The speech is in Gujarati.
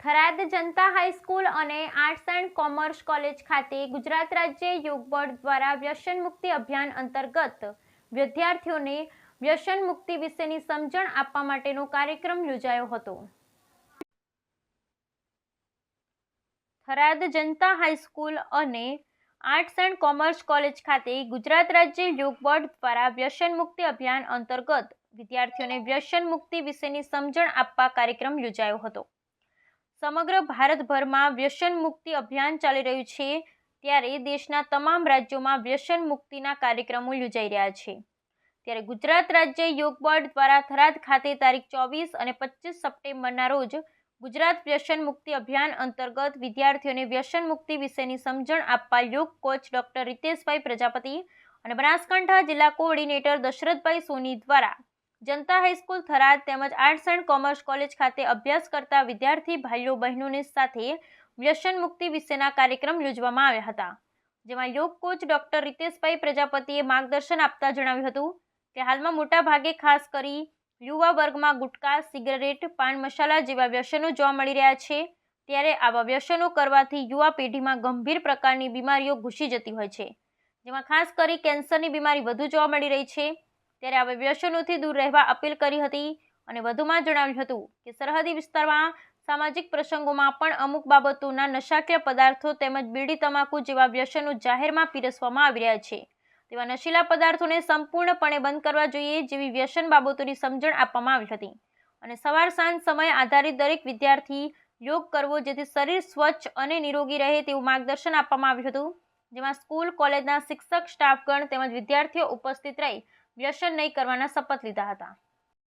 થરાદ જનતા હાઈસ્કૂલ અને આર્ટ્સ એન્ડ કોમર્સ કોલેજ ખાતે ગુજરાત રાજ્ય યોગ બોર્ડ દ્વારા વ્યસન મુક્તિ અભિયાન અંતર્ગત વિદ્યાર્થીઓને વ્યસન મુક્તિ વિશેની સમજણ આપવા માટેનો કાર્યક્રમ યોજાયો હતો. થરાદ જનતા હાઈસ્કૂલ અને આર્ટ્સ એન્ડ કોમર્સ કોલેજ ખાતે ગુજરાત રાજ્ય યોગ બોર્ડ દ્વારા વ્યસન મુક્તિ અભિયાન અંતર્ગત વિદ્યાર્થીઓને વ્યસન મુક્તિ વિશેની સમજણ આપવા કાર્યક્રમ યોજાયો હતો. સમગ્ર ભારતભરમાં વ્યસન મુક્તિ અભિયાન ચાલી રહ્યું છે, ત્યારે દેશના તમામ રાજ્યોમાં વ્યસન મુક્તિના કાર્યક્રમો યોજાઈ રહ્યા છે. ત્યારે ગુજરાત રાજ્ય યોગ બોર્ડ દ્વારા થરાદ ખાતે તારીખ ચોવીસ અને પચીસ સપ્ટેમ્બરના રોજ ગુજરાત વ્યસન મુક્તિ અભિયાન અંતર્ગત વિદ્યાર્થીઓને વ્યસન મુક્તિ વિશેની સમજણ આપવા યોગ કોચ ડોક્ટર રીતેશભાઈ પ્રજાપતિ અને બનાસકાંઠા જિલ્લા કોઓર્ડિનેટર દશરથભાઈ સોની દ્વારા જનતા હાઈસ્કૂલ થરાદ તેમજ આર્ટ્સ એન્ડ કોમર્સ કોલેજ ખાતે અભ્યાસ કરતા વિદ્યાર્થી ભાઈઓ બહેનોની સાથે વ્યસન મુક્તિ વિશેના કાર્યક્રમ યોજવામાં આવ્યા હતા. જેમાં યોગ કોચ ડોક્ટર રીતેશભાઈ પ્રજાપતિએ માર્ગદર્શન આપતા જણાવ્યું હતું કે હાલમાં મોટા ભાગે ખાસ કરી યુવા વર્ગમાં ગુટકા, સિગરેટ, પાન મસાલા જેવા વ્યસનો જોવા મળી રહ્યા છે. ત્યારે આવા વ્યસનો કરવાથી યુવા પેઢીમાં ગંભીર પ્રકારની બીમારીઓ ઘૂસી જતી હોય છે. જેમાં ખાસ કરી કેન્સરની બીમારી વધુ જોવા મળી રહી છે. ત્યારે આ વ્યસનોથી દૂર રહેવા અપીલ કરી હતી અને વધુમાં જણાવ્યું હતું કે સરહદી વિસ્તારમાં સામાજિક પ્રસંગોમાં પણ અમુક બાબતોના નશાકીય પદાર્થો તેમજ બીડી તમાકુ જેવા વ્યસનો જાહેરમાં પીરસવામાં આવી રહ્યા છે. તેવા નશીલા પદાર્થોને સંપૂર્ણપણે બંધ કરવા જોઈએ જેવી વ્યસન બાબતોની સમજણ આપવામાં આવી હતી. અને સવાર સાંજ સમય આધારિત દરેક વિદ્યાર્થી યોગ કરવો જેથી શરીર સ્વચ્છ અને નિરોગી રહે તેવું માર્ગદર્શન આપવામાં આવ્યું હતું. જેમાં સ્કૂલ, કોલેજના શિક્ષક, સ્ટાફગણ તેમજ વિદ્યાર્થીઓ ઉપસ્થિત રહી વ્યસન નહીં કરવાના શપથ લીધા હતા.